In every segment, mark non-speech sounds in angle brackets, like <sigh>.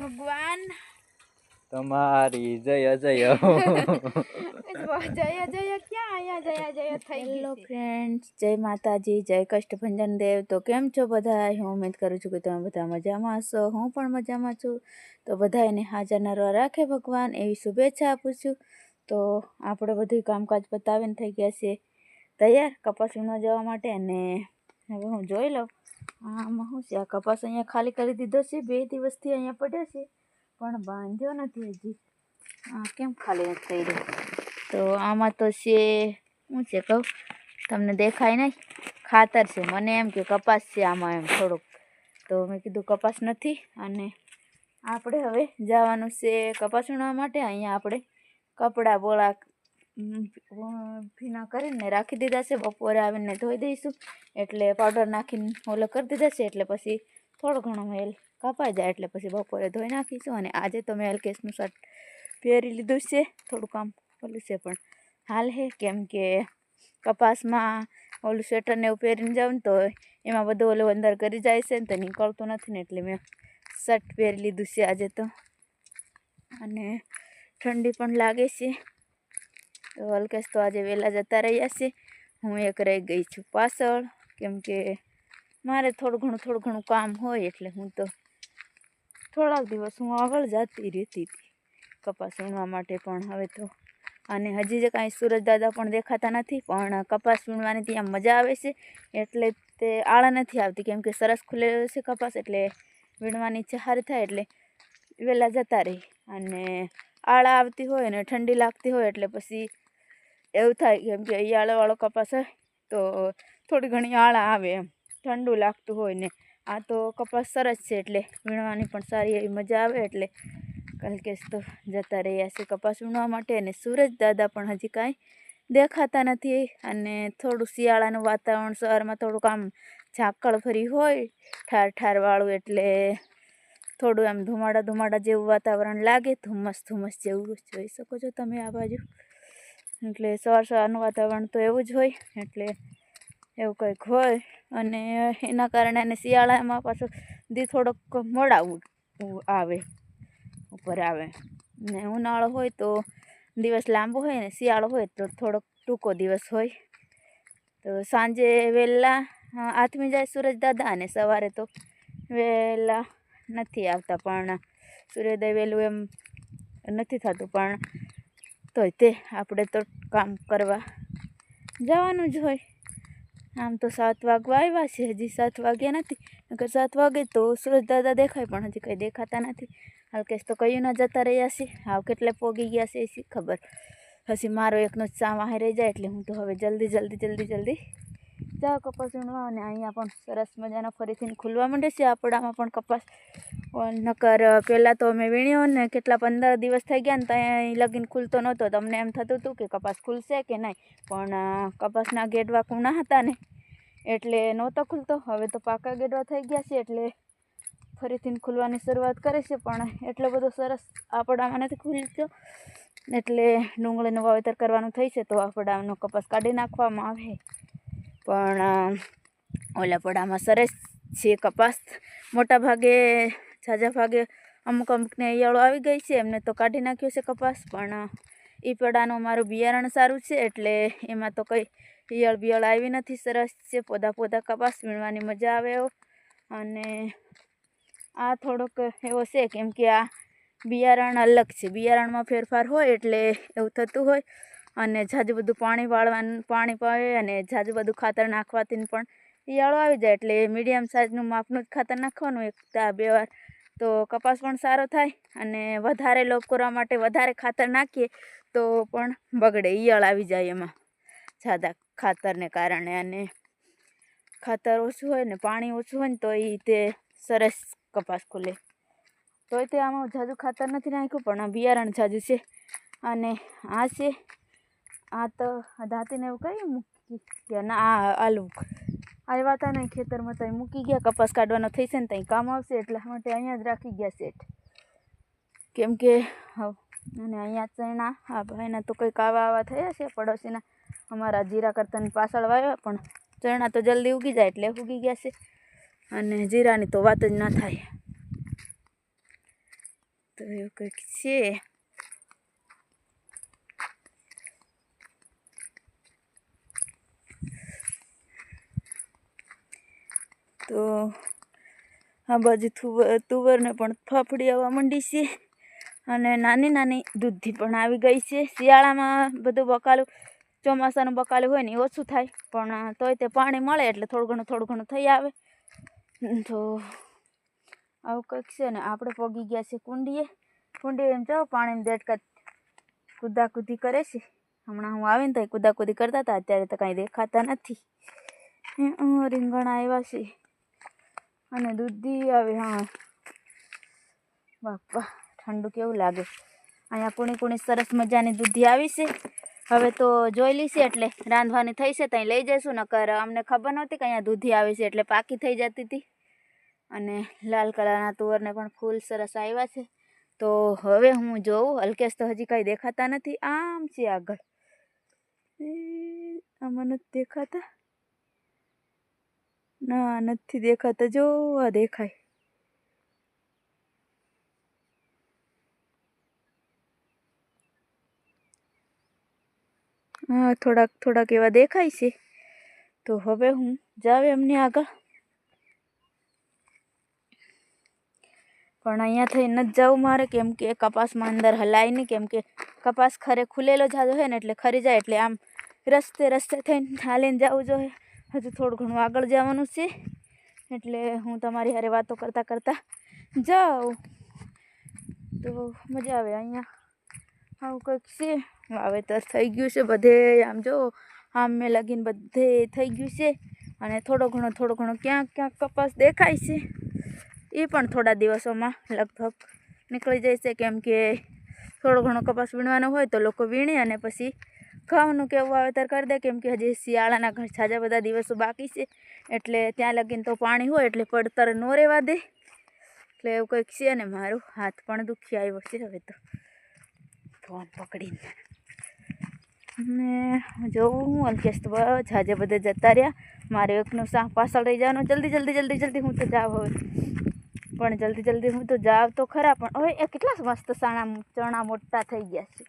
ભગવાન. તમારી જય જય. <laughs> <laughs> જય જય ક્યાં અહીંયા જય જય થઈ હેલો ફ્રેન્ડ્સ જય માતાજી જય કષ્ટભંજન દેવ. તો કેમ છો બધા? હું ઉમેદ કરું છું કે તમે બધા મજામાં હશો. હું પણ મજામાં છું. તો બધા એને હાજર નરવા રાખે ભગવાન એવી શુભેચ્છા આપું છું. તો આપણે બધું કામકાજ પતાવીને થઈ ગયા છે તૈયાર કપાસીમાં જવા માટે અને હવે હું જોઈ લઉં. આમાં શું છે? આ કપાસ અહીંયા ખાલી કરી દીધો છે. બે દિવસથી અહીંયા પડ્યો છે. પણ બાંધ્યો નથી હજી. આ કેમ ખાલી નથી રહ્યો તો આમાં તો છે શું છે કહું? તમને દેખાય નહીં? ખાતર છે. મને એમ કે કપાસ છે આમાં એમ થોડુંક. તો મેં કીધું કપાસ નથી. અને આપણે હવે જવાનું છે કપાસ ઉણવા માટે. અહીંયા આપણે કપડાં, બોળા ભીના કરીને રાખી દીધા છે, બપોરે આવીને ધોઈ દઈશું. એટલે પાવડર નાખીને ઓલો કરી દીધા છે, એટલે પછી થોડો ઘણો મેલ કપાઈ જાય, એટલે પછી બપોરે ધોઈ નાખીશું. અને આજે તો મેં કેસનું શર્ટ પહેરી લીધું છે, થોડું કામ ઓલું છે, પણ હાલ હે, કેમ કે કપાસમાં ઓલું સ્વેટર ને એવું પહેરીને જાઉં તો એમાં બધું ઓલું અંદર કરી જાય છે ને તો નીકળતું નથી ને, એટલે મેં શર્ટ પહેરી લીધું છે આજે તો. અને ઠંડી પણ લાગે છે. તો અલ્કેશ તો આજે વહેલા જતા રહ્યા છે. હું એક રહી ગઈ છું પાછળ. કેમ કે મારે થોડું ઘણું થોડું ઘણું કામ હોય એટલે હું તો થોડાક દિવસ હું આગળ જતી રહેતી હતી કપાસ વીણવા માટે. પણ હવે તો અને હજી જે કાંઈ સૂરજ દાદા પણ દેખાતા નથી, પણ કપાસ વીણવાની ત્યાં મજા આવે છે. એટલે તે આળા નથી આવતી. કેમ કે સરસ ખુલેલો છે કપાસ એટલે વીણવાની ઈચ્છા થાય એટલે વહેલા જતા રહી. અને આળા આવતી હોય અને ઠંડી લાગતી હોય એટલે પછી એવું થાય કેમ કે ઈયાળાવાળો કપાસ હોય તો થોડી ઘણી આળા આવે એમ. ઠંડુ લાગતું હોય ને. આ તો કપાસ સરસ છે એટલે વીણવાની પણ સારી એવી મજા આવે એટલે કલકેશ તો જતા રહ્યા છે કપાસ વીણવા માટે અને સૂરજ દાદા પણ હજી કાંઈ દેખાતા નથી અને થોડું શિયાળાનું વાતાવરણ શહેરમાં થોડુંક આમ ઝાકળ ફરી હોય, ઠાર ઠારવાળું એટલે થોડું આમ ધુમાડા ધુમાડા જેવું વાતાવરણ લાગે, ધુમ્મસ ધુમ્મસ જેવું જોઈ શકો છો તમે આ બાજુ. એટલે સવાર સવારનું વાતાવરણ તો એવું જ હોય, એટલે એવું કંઈક હોય. અને એના કારણે એને શિયાળામાં પાછું દી થોડોક મોડા ઉ- ઉ- આવે, ઉપર આવે. ને ઉનાળો હોય તો દિવસ લાંબો હોય ને શિયાળો હોય તો થોડોક ટૂંકો દિવસ હોય. તો સાંજે વહેલા આથમી જાય સૂરજ દાદા અને સવારે તો વહેલા નથી આવતા પણ સૂર્યોદય વહેલું એમ નથી થતું પણ તોય તે આપણે તો કામ કરવા જવાનું જ હોય. આમ તો સાત વાગવા આવ્યા છે, હજી સાત વાગ્યા નથી. નકર સાત વાગે તો સૂરજ દાદા દેખાય, પણ હજી કંઈ દેખાતા નથી. હલકેશ તો કયું ના જતા રહ્યા છે. હાવ કેટલે પોગી ગયા છે એ ખબર. પછી મારો એકનો જ ચા વાહે રહી જાય એટલે હું તો હવે જલ્દી જલ્દી જલ્દી જલ્દી જાઉં કપાસ વીણવા અને અહીંયા પણ સરસ મજાના ફરીથી ખુલવા માંડે છે. આપણામાં પણ કપાસ નકર પહેલાં તો અમે વીણ્યો ને કેટલા પંદર દિવસ થઈ ગયા ને ત્યાં લગીન ખુલતો નહોતો. તમને એમ થતું હતું કે કપાસ ખુલશે કે નહીં? પણ કપાસના ગેડવા કૂણા હતા ને એટલે નહોતો ખુલતો. હવે તો પાકા ગેડવા થઈ ગયા છે એટલે ફરીથી ખુલવાની શરૂઆત કરે છે. પણ, એટલો બધો સરસ આપણામાં નથી ખુલતો. એટલે ડુંગળીનું વાવેતર કરવાનું થઈ છે તો આપણાનો કપાસ કાઢી નાખવામાં આવે. પણ અ, ઓલા પડામાં સરસ છે કપાસ. મોટા ભાગે ઝાઝા ભાગે અમુક અમુકને ઈયળો આવી ગઈ છે એમને તો કાઢી નાખ્યો છે કપાસ પણ એ પડાનું મારું બિયારણ સારું છે એટલે એમાં તો કંઈ ઈયળ બિયળ આવી નથી સરસ છે પોદા પોદા કપાસ વીણવાની મજા આવે એવો. અને આ થોડોક એવો છે કેમ કે આ બિયારણ અલગ છે બિયારણમાં ફેરફાર હોય એટલે એવું થતું હોય. અને ઝાઝું બધું પાણી વાળવાનું, પાણી પાવે અને જાજુ બધું ખાતર નાખવાથી પણ ઈયાળો આવી જાય એટલે મીડિયમ સાઇઝનું માપનું જ ખાતર નાખવાનું એક બે વાર. તો કપાસ પણ સારો થાય અને વધારે લોપ કરવા માટે વધારે ખાતર નાખીએ તો પણ બગડે, ઈયળ આવી જાય એમાં. જાદા ખાતરને કારણે અને ખાતર ઓછું હોય ને પાણી ઓછું હોય ને તો એ તે સરસ કપાસ ખુલે. તોય તે આમાં જાજુ ખાતર નથી નાખ્યું પણ આ બિયારણ જાજુ છે અને આ છે આ તો દાંતીને એવું કઈ મૂકી ગયા? ના, આ આલુ આવ્યા હતા ને ખેતરમાં ત્યાં મૂકી ગયા, કપાસ કાઢવાનો થઈ છે ને ત્યાં કામ આવશે, એટલા માટે અહીંયા જ રાખી ગયા સેટ કેમ કે અને અહીંયા ચણા આ ભાઈના તો કંઈક આવા આવા થયા છે, પડોશીના. અમારા જીરા કરતાની પાછળ વાવ્યા, પણ ચણા તો જલ્દી ઉગી જાય એટલે ઉગી ગયા છે. અને જીરાની તો વાત જ ના થાય. તો એવું કંઈક છે. તો આ બાજુ તુવર, તુવરને પણ ફાફડી આવવા માંડી છે અને નાની નાની દૂધી પણ આવી ગઈ છે. શિયાળામાં બધું બકાલું, ચોમાસાનું બકાલું હોય ને ઓછું થાય, પણ તોય તે પાણી મળે એટલે થોડું ઘણું થોડું ઘણું થઈ આવે. તો આવું કંઈક છે ને, આપણે પગી ગયા છે કુંડીએ. કુંડીએ એમ જાઓ પાણીની દેડકા કૂદાકૂદી કરે છે. હમણાં હું આવીને તો કૂદાકૂદી કરતા હતા, અત્યારે તો કાંઈ દેખાતા નથી. રીંગણ આવ્યા છે. અને દૂધી આવે, હા. બાપા ઠંડુ કેવું લાગે. અહીંયા કુણી કુણી સરસ મજાની દૂધી આવી છે. હવે તો જોઈ લીશે એટલે રાંધવાની થઈ છે ત્યાં લઈ જઈશું. નકર અમને ખબર નહોતી કે અહીંયા દૂધી આવી છે, એટલે પાકી થઈ જતી હતી. અને લાલ કલરના તુવરને પણ ફૂલ સરસ આવ્યા છે. તો હવે હું જોઉં. હલકેશ તો હજી કંઈ દેખાતા નથી. આમ છે આગળ. આમાં નથી દેખાતા. ના, નથી દેખાતા. જો, આ દેખાય. હા, થોડાક થોડાક એવા દેખાય છે. તો હવે હું જાવ એમની આગળ. પણ અહીંયા થઈ નથી જવું મારે. કેમ કે કપાસમાં અંદર હલાય નહીં. કેમ કે કપાસ ખરે ખુલેલો જાજો હોય ને, એટલે ખરી જાય. એટલે આમ રસ્તે રસ્તે થઈને હાલીને જવું જોઈએ હજુ થોડું ઘણું આગળ જવાનું છે. એટલે હું તમારી હારે વાતો કરતાં કરતાં જાઉં. તો મજા આવે અહીંયા. આવું કંઈક છે? વાવેતર થઈ ગયું છે બધે. આમ જો આમ મેં લગીને બધે થઈ ગયું છે. અને થોડો ઘણો થોડો ઘણો ક્યાંક ક્યાંક કપાસ દેખાય છે. એ પણ થોડા દિવસોમાં લગભગ નીકળી જશે. કેમ કે થોડો ઘણો કપાસ વીણવાનો હોય તો લોકો વીણે અને પછી ઘઉંનું કેવું વાવેતર કરી દે, કેમ કે હજી શિયાળાના ઘર છાજા બધા દિવસો બાકી છે. એટલે ત્યાં લગીને તો પાણી હોય, એટલે પડતર ન રહેવા દે. એટલે એવું કંઈક છે ને મારું હાથ પણ દુખી આવ્યો છે હવે તો. ફોન પકડીને. ને જોઉં હું અલ્કેશ તો આજે બધે જતા રહ્યા. મારે એકનું શાક પાછળ રહી જવાનું? જલ્દી જલ્દી જલ્દી જલ્દી હું તો જાવ હવે. પણ જલ્દી જલ્દી હું તો જાવ તો ખરા, પણ હવે એ કેટલા મસ્ત સાણા, ચણા મોટા થઈ ગયા છે.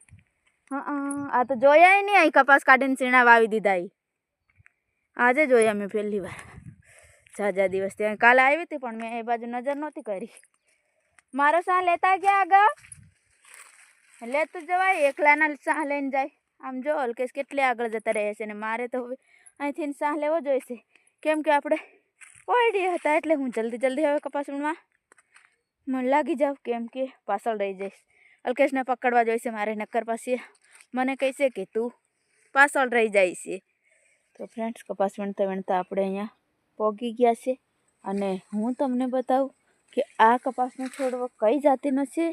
આ તો જોયા નહીં, અહીં કપાસ કાઢીને સીણા વાવી દીધા ઈ. આજે જોયા મેં પહેલી વાર. જાજા દિવસ ત્યાં. કાલે આવી હતી, પણ મેં એ બાજુ નજર નહોતી કરી. મારો સાહ લેતા ગયા આગળ? લેતું જવાય, એકલાના સાહ લઈને જાય. આમ જો, અલ્કેશ કેટલે આગળ જતા રહે છે ને મારે તો હવે અહીંથી સાહ લેવો જોઈશે. કેમ કે આપણે ઓયડી હતા એટલે હું જલ્દી જલ્દી હવે કપાસ વીણવા. મને લાગી જાવ કેમ કે પાછળ રહી જઈશ. અલ્કેશને પકડવા જોઈશે મારે નક્કર પાસે મને કહેશે કે તું પાછળ રહી જાય છે. તો ફ્રેન્ડ્સ કપાસ વીણતા વીણતા આપણે અહીંયા પોગી ગયા છે અને હું તમને બતાવું કે આ કપાસનો છોડવો કઈ જાતિનો છે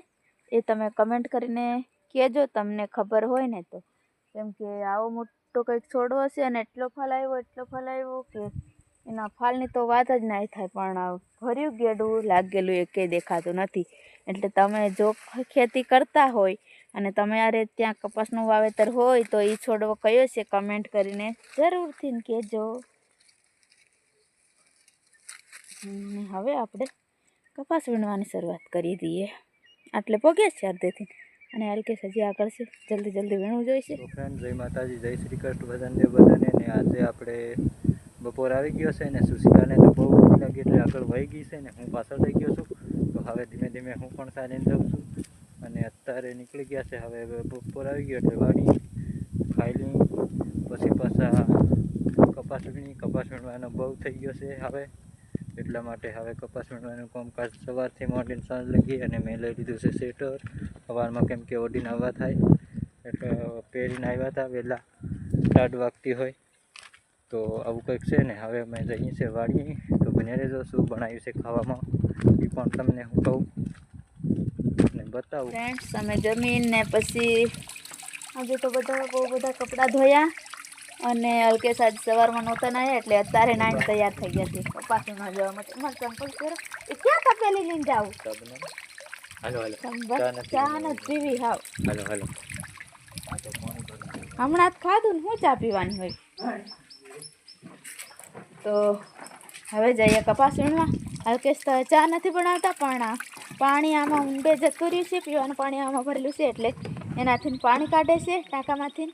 એ તમે કમેન્ટ કરીને કહેજો, તમને ખબર હોય ને તો. કેમ કે આવો મોટો કંઈક છોડવો છે અને એટલો ફલાવ્યો એટલો ફલાવ્યો કે એના ફાલની તો વાત જ ના થાય, પણ ભર્યું ગેડું લાગેલું એ કંઈ દેખાતું નથી. એટલે તમે જો ખેતી કરતા હોય અને તમારે ત્યાં કપાસનું વાવેતર હોય તો એ છોડવો કયો છે કમેન્ટ કરીને જરૂરથી કહેજો. હવે આપણે કપાસ વીણવાની શરૂઆત કરી દઈએ. આટલે પગે છે અર્ધેથી અને હલકેશ હજી આગળ છે. જલ્દી જલ્દી વીણવું જોઈશે. જય માતાજી, જય શ્રી કૃષ્ણ, બધાને બધાને. આજે આપણે બપોર આવી ગયો છે ને સુશીલાને તો બહુ ભૂખ લાગી એટલે આગળ વહી ગઈ છે ને હું પાછળ થઈ ગયો છું. તો હવે ધીમે ધીમે હું પણ સારીને જાઉં છું. અને અત્યારે નીકળી ગયા છે હવે બપોર આવી ગયો એટલે વાડી ખાઈ પછી પાછા કપાસ વીણી, કપાસ વીણવાનો બહુ થઈ ગયો છે હવે. એટલા માટે હવે કપાસ વીણવાનું કામકાજ સવારથી મોડીને સાંજ લગી અને મેં લઈ લીધું છે સ્વેટર સવારમાં કેમ કે ઓડીને આવવા થાય. એટલે પહેરીને આવ્યા હતા, વહેલા ટાઢ વાગતી હોય. તો આવું કંઈક છે ને હવે અમે જઈએ છીએ વાડીએ. તો બને રહેજો શું બનાવ્યું છે ખાવામાં. એ પણ તમને હું કહું અને બતાવું. ફ્રેન્ડ્સ અમે જમીન ને પછી આજે તો બધા બહુ બધા કપડાં ધોયા અને અલ્કેશ આજ સવારમાં નહોતા નાયા એટલે અત્યારે નાઈને તૈયાર થઈ ગયા છે કપાસમાં જવા માટે. મારે ચંપલ પહેરો એ ક્યાં તપેલી લઈને જાવું? હાલો હાલો. ચા. નથી પીવી હાવ. હાલો હાલો. હમણાં ખાધું ને હું ચા પીવાની હોય? તો હવે જઈએ કપાસ વીણવા હલકેશ તો ચા નથી બનાવતા, પણ પાણી આમાં ઊંડે જતું રહ્યું છે, પીવાનું પાણી આમાં ભરેલું છે, એટલે એનાથી પાણી કાઢે છે, ટાંકામાંથી.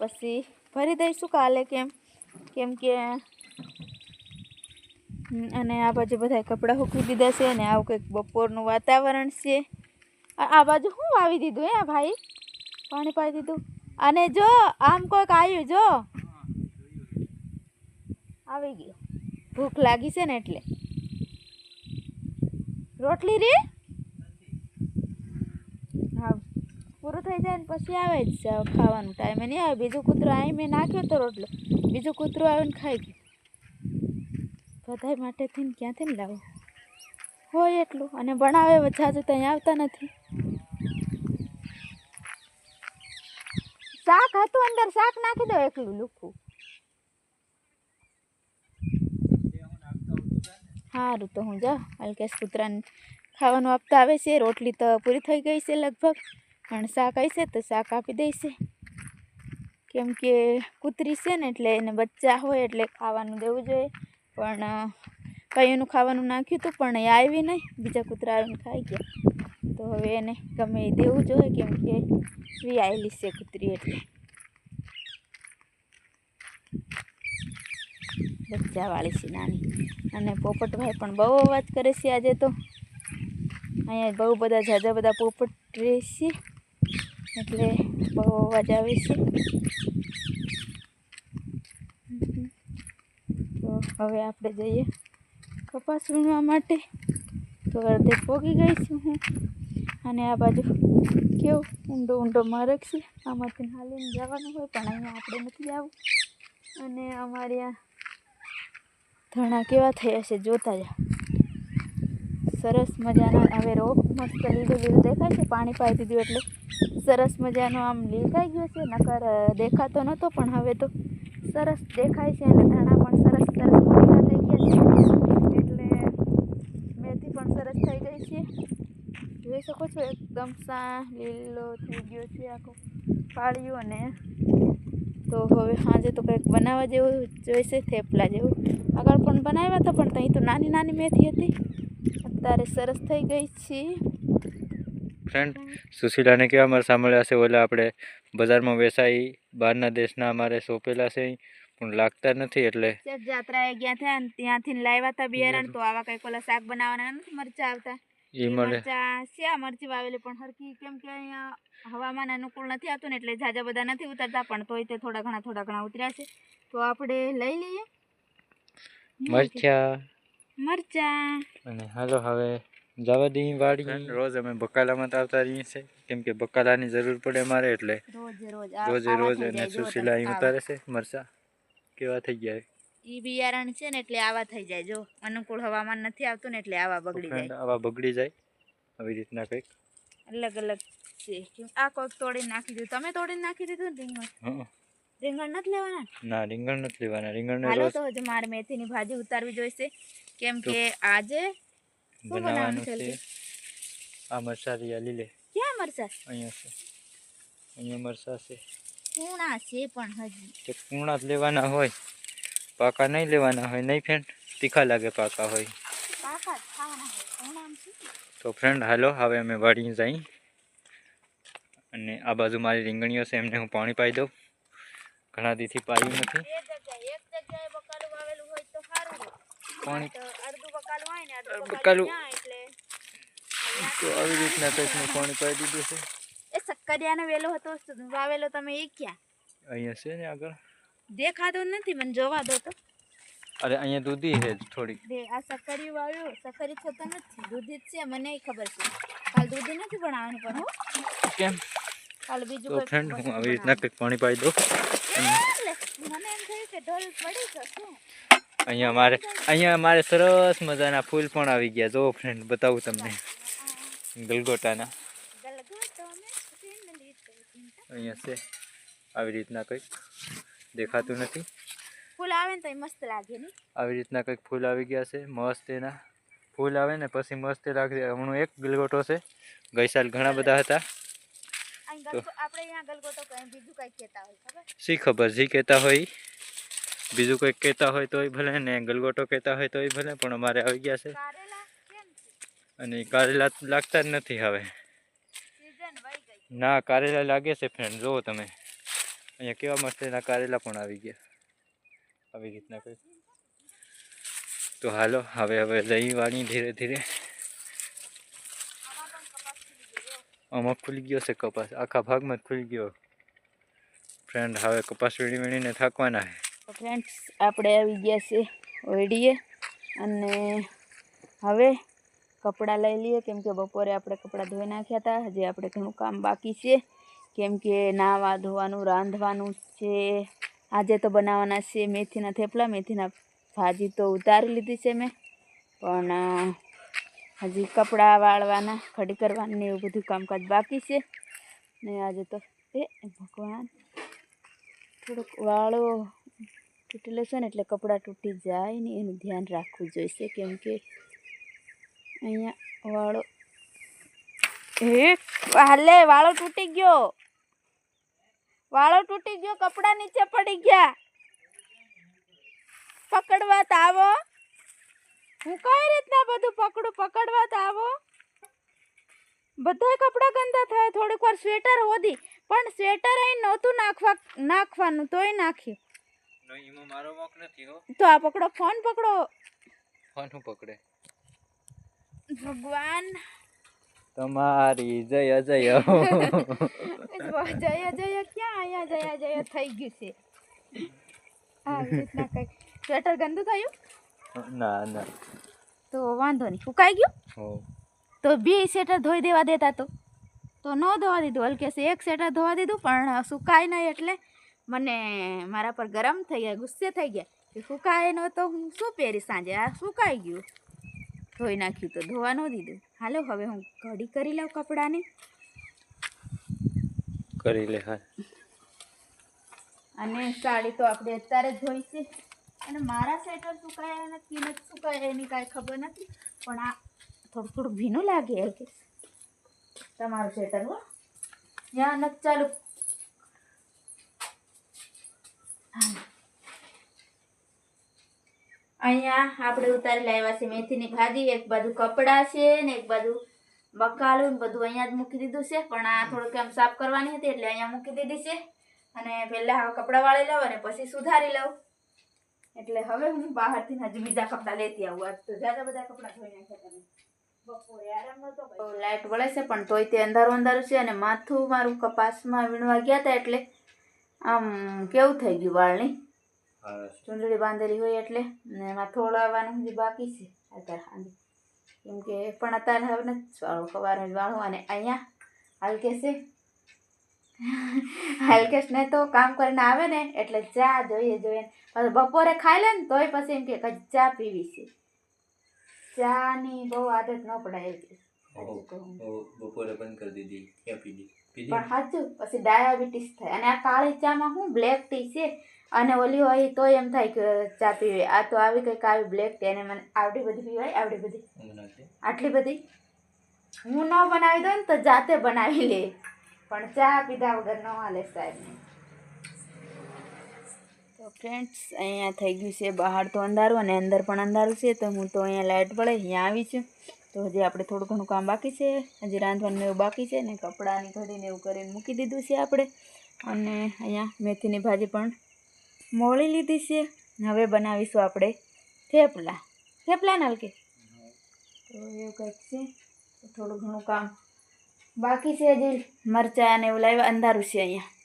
પછી ભરી દઈશું કાલે કેમ કેમ કે અને આ બાજુ બધા કપડાં સૂકવી દીધા છે, અને આવું કંઈક બપોરનું વાતાવરણ છે. આ બાજુ શું વાવી દીધું હે ભાઈ? પાણી પાડી દીધું. અને જો, આમ કોઈક આવ્યું, જો. આવી ગયો. ભૂખ લાગી છે ને એટલે. રોટલી રે? હા. પૂરું થઈ જાય ને પછી આવે જ છે ખાવાનું ટાઈમે નહીં આવે, બીજું કૂતરું અહીં મેં નાખ્યો તો રોટલો. બીજું કૂતરું આવીને ખાઈ ગયું. બધાય માટેથી ને ક્યાંથી ને લાવો? હોય એટલું. અને બનાવે જાજુ ત્યાં આવતા નથી. શાક હતું અંદર, શાક નાખી દો એકલું, લુખું. સારું તો હું જાઉં. અલ્કેશ કૂતરાને ખાવાનું આપતા આવે છે. રોટલી તો પૂરી થઈ ગઈ છે લગભગ. પણ શાક આવશે તો શાક આપી દઈશે. કેમ કે કૂતરી છે ને એટલે એને બચ્ચા હોય એટલે ખાવાનું દેવું જોઈએ. પણ અ, કઈનું ખાવાનું નાખ્યું હતું પણ એ આવી નહીં. બીજા કૂતરા આવીને ખાઈ ગયા. તો હવે એને ગમે એ દેવું જોઈએ કેમ કે વી આવેલી છે કૂતરી એટલે. બચ્ચાવાળી છે નાની. અને પોપટભાઈ પણ બહુ અવાજ કરે છે આજે તો. અહીંયા બહુ બધા ઝાઝા બધા પોપટ રહે છે. એટલે બહુ અવાજ આવે છે. તો હવે આપણે જઈએ કપાસ વીણવા માટે. તો અડધે પોગી ગઈ છું હું. અને આ બાજુ કેવું ઊંડો ઊંડો માર્ગ છે. આમાંથી હાલીને જવાનું હોય પણ અહીંયા આપણે નથી જવું. અને અમારે આ ધણા કેવા થયા છે જોતા જા. સરસ મજાનો હવે રોપ મસ્ત લીલું લીલું દેખાય છે પાણી પાઈ દીધું એટલે. સરસ મજાનો આમ લીલકાઈ ગયો છે, નકર દેખાતો નહોતો પણ હવે તો સરસ દેખાય છે અને ધાણા પણ સરસ સરસ મોટા થઈ ગયા છે. એટલે મેથી પણ સરસ થઈ ગઈ છે. જોઈ શકો છો, એકદમ સા લીલો થઈ ગયો છે આખો પાળ્યું અને તો હવે સાંજે તો કંઈક બનાવવા જેવું જોઈશે થેપલા જેવું. આગળ પણ બનાવ્યા હતા પણ ત્યાં તો નાની નાની મેથી હતી. અત્યારે સરસ થઈ ગઈ છે. ફ્રેન્ડ સુશીલાને કેવા અમારે સાંભળ્યા છે? ઓલા આપણે બજારમાં વેચાઈ બહારના દેશના અમારે સોંપેલા છે. પણ લાગતા નથી એટલે. જાત્રાએ ગયા હતા ત્યાંથી લાવ્યા હતા બિયારણ તો આવા કંઈક ઓલા શાક બનાવવાના નથી મરચા આવતા. એ મળે. મરચા મરચી વાવેલી પણ હરકી કેમ કે અહીંયા હવામાન અનુકૂળ નથી આવતું ને એટલે ઝાઝા બધા નથી ઉતરતા પણ તોય તે થોડા ઘણા થોડા ઘણા ઉતર્યા છે. તો આપણે લઈ લઈએ. મરચા. મરચા. અને હાલો હવે જવા દઈએ વાડી રોજ અમે બકાલામાં આવતા રહીએ છીએ. કેમ કે બકાલાની જરૂર પડે અમારે એટલે. રોજ રોજ. રોજે રોજ અને સુશીલા અહીં ઉતારે છે મરચા? કેવા થઈ ગયા? ઈ બિયારણ છે ને એટલે આવા થઈ જાય. જો અનુકૂળ હવામાન નથી આવતું ને એટલે આવા બગડી જાય. આવા બગડી જાય. આવી રીતના કંઈક. અલગ અલગ છે. આ કોઈક તોડી નાખી દીધું. તમે તોડી નાખી દીધું રીંગણ? રીંગણ નથી લેવાના? ના રીંગણ નથી લેવાના. રીંગણ હાલો તો હજુ મારે મેથીની ભાજી ઉતારવી જોઈશે. કેમ કે આજે શું બનાવવાનું છે આ મરસારી રહ્યા લીલે ક્યાં મરચા અહીંયા છે. અહીંયા મરસા છે કૂણા છે પણ હજી. તે કૂણા લેવાના હોય. પાકા નહીં લેવાના હોય નહીં ફ્રેન્ડ તીખા લાગે પાકા હોય? તો ફ્રેન્ડ હાલો હવે અમે વાળી જઈ. અને આ બાજુ મારી રીંગણીઓ છે એમને હું પાણી પાઈ દઉં. ઘણા દીથી પાયું નથી. પાણી બકાલું તો આવી રીતના કંઈક મેં પાણી પાઈ દીધું છે. એ સક્કરિયાનો વેલો હતો વાવેલો તમે એ ક્યાં? અહીંયા છે ને આગળ. દેખાતો નથી મને જોવા દો તો. અરે અહીંયા દૂધી છે થોડીક. દે આ સક્કરિયું વાવ્યું સક્કરી થતો નથી. દૂધી જ છે મને ખબર છે. કાલ દૂધી નથી બનાવવાની પણ હું. કેમ? કાલ બીજું તો ફ્રેન્ડ હું આવી રીતના કંઈક પાણી પાઈ દઉં. મને એમ થયું કે ઢોલ પડી જશે. અહીંયા અમારે અહીંયા અમારે સરસ મજાના ફૂલ પણ આવી ગયા. જો ફ્રેન્ડ બતાવું તમને. ગલગોટાના. અહીંયા છે. આવી રીતના કંઈક. દેખાતું નથી. ફૂલ આવે ને તો મસ્ત લાગે ને. આવી રીતના કંઈક ફૂલ આવી ગયા છે મસ્ત એના. ફૂલ આવે ને પછી મસ્ત લાગે. હમણાં એક ગલગોટો છે ગઈ સાલ ઘણા બધા હતા. શી ખબર જી કહેતા હોય. બીજું કંઈક કહેતા હોય તોય ભલે ને ગલગોટો કહેતા હોય તોય ભલે પણ અમારે આવી ગયા છે. અને કારેલા લાગતા જ નથી હવે. ના કારેલા લાગે છે ફ્રેન્ડ જુઓ તમે. અહીંયા કેવા મસ્ત એના કારેલા પણ આવી ગયા. આવી રીતના કંઈ. તો હાલો, હવે હવે લઈ વાળી ધીરે ધીરે. આમાં ખુલી ગયો છે કપાસ. આખા ભાગમાં ખુલી ગયો. ફ્રેન્ડ હવે કપાસ વીણી વીણીને થાકવાના છે. ફ્રેન્ડ્સ આપણે આવી ગયા છે ઓયડીએ અને હવે કપડાં લઈ લઈએ. કેમ કે બપોરે આપણે કપડાં ધોઈ નાખ્યા હતા. હજી આપણે ઘણું કામ બાકી છે. કેમ કે નાહવા ધોવાનું, રાંધવાનું છે. આજે તો બનાવવાના છે મેથીના થેપલા. મેથીના ભાજી તો ઉતારી લીધી છે મેં. પણ હજી કપડાં વાળવાના, ખડી કરવાની એવું બધું કામકાજ બાકી છે. ને આજે તો એ ભગવાન થોડુંક વાળો તૂટેલો છે ને એટલે કપડાં તૂટી જાય ને એનું ધ્યાન રાખવું જોઈશે. કેમ કે અહીંયા વાળો એ, હાલે, વાળો તૂટી ગયો. વાળો તૂટી ગયો કપડા નીચે પડી ગયા. પકડવા તો આવો. હું કઈ રીતના બધું પકડું? પકડવા તો આવો. બધા કપડાં ગંદા થાય. થોડીક વાર સ્વેટર ઓધી પણ સ્વેટર અહીં નહોતું નાખવા નાખવાનું તોય નાખ્યું. મારો મોક નથી હો. તો આ પકડો ફોન પકડો. ફોન હું પકડે? ભગવાન. તમારી જય જય જય જય ક્યાં આયા? જય જયા થઈ ગયું છે. આવી રીતના કઈ સ્વેટર ગંદુ થયું? ના ના. તો વાંધો નહીં. સુકાઈ ગયું? તો બે સ્વેટર ધોઈ દેવા દેતા તો. તો ન ધોવા દીધું. હલકે છે એક સ્વેટર ધોવા દીધું પણ સુકાય નહીં એટલે મને મારા પર ગરમ થઈ ગયા ગુસ્સે થઈ ગયા કે સુકાય ન તો હું શું પહેરીશ સાંજે? આ સુકાઈ ગયું. ધોઈ નાખ્યું તો ધોવા ન દીધું. હાલો હવે હું ઘડી કરી લઉં કપડાને. કરી લે હા. અને સાડી તો આપણે અત્યારે ધોઈ છે. અને મારા સ્વેટર સુકાયા નથી ને સુકાયા એની કાંઈ ખબર નથી. પણ આ થોડું થોડું ભીનું લાગે તમારું સ્વેટર હો. ત્યાં નથી ચાલુ. અહીંયા આપણે ઉતારી લાવ્યા છે. મેથીની ભાજી, એક બાજુ કપડાં છે ને એક બાજુ બકાલું ને બધું અહીંયા જ મૂકી દીધું છે. પણ આ થોડુંક આમ સાફ કરવાની હતી એટલે અહીંયા મૂકી દીધી છે. અને પહેલાં હવે કપડાં વાળી લઉં અને પછી સુધારી લઉં. એટલે હવે હું બહારથી હજુ બીજા કપડાં લેતી આવું. આજ તો જ્યાં બધા કપડાં ધોઈ નાખ્યા તમે. લાઇટ વળે છે, પણ તોય તે અંધારું અંધારું છે અને માથું મારું કપાસમાં વીણવા ગયા હતા એટલે આમ કેવું થઈ ગયું વાળની? ચૂંદડી બાંધેલી હોય એટલે ને એમાં થોડાવાનું હજી બાકી છે અત્યારે કેમ કે પણ અત્યારે હવે નથી વાળું સવારે વાળું અને અહીંયા હલકેશ. છે હલકેશને તો કામ કરીને આવે ને એટલે ચા જોઈએ જોઈએ. પછી બપોરે ખાઈ લે ને તોય પછી એમ કે ચા પીવી છે. ચાની બહુ આદત ન પડાય બપોરે બંધ કરી દીધી પીધી? પણ સાચું પછી ડાયાબિટીસ થાય. અને આ કાળી ચામાં શું બ્લેક ટી છે. અને ઓલી હોય તોય એમ થાય કે ચા પીવી આ તો આવી કંઈક આવી બ્લેક ટી અને મને આવડી બધી પીવાય આવડી બધી. આટલી બધી? હું ન બનાવી દઉં ને તો જાતે બનાવી લે. પણ ચા પીધા વગર ન હાલે સાહેબ. તો ફ્રેન્ડ્સ અહીંયા થઈ ગયું છે બહાર તો અંધારું અને અંદર પણ અંધારું છે તો હું તો અહીંયા લાઇટ પડે અહીંયા આવી છું. તો હજી આપણે થોડું ઘણું કામ બાકી છે. હજી રાંધવાનું એવું બાકી છે ને કપડાની ઘડીને એવું કરીને મૂકી દીધું છે આપણે. અને અહીંયા મેથીની ભાજી પણ મોળી લીધી છે. હવે બનાવીશું આપણે થેપલા. થેપલા ના તો એવું કંઈક છે. થોડું ઘણું કામ બાકી છે હજી. મરચાં ને એવું લાવ્યા. અંધારું છે અહીંયા.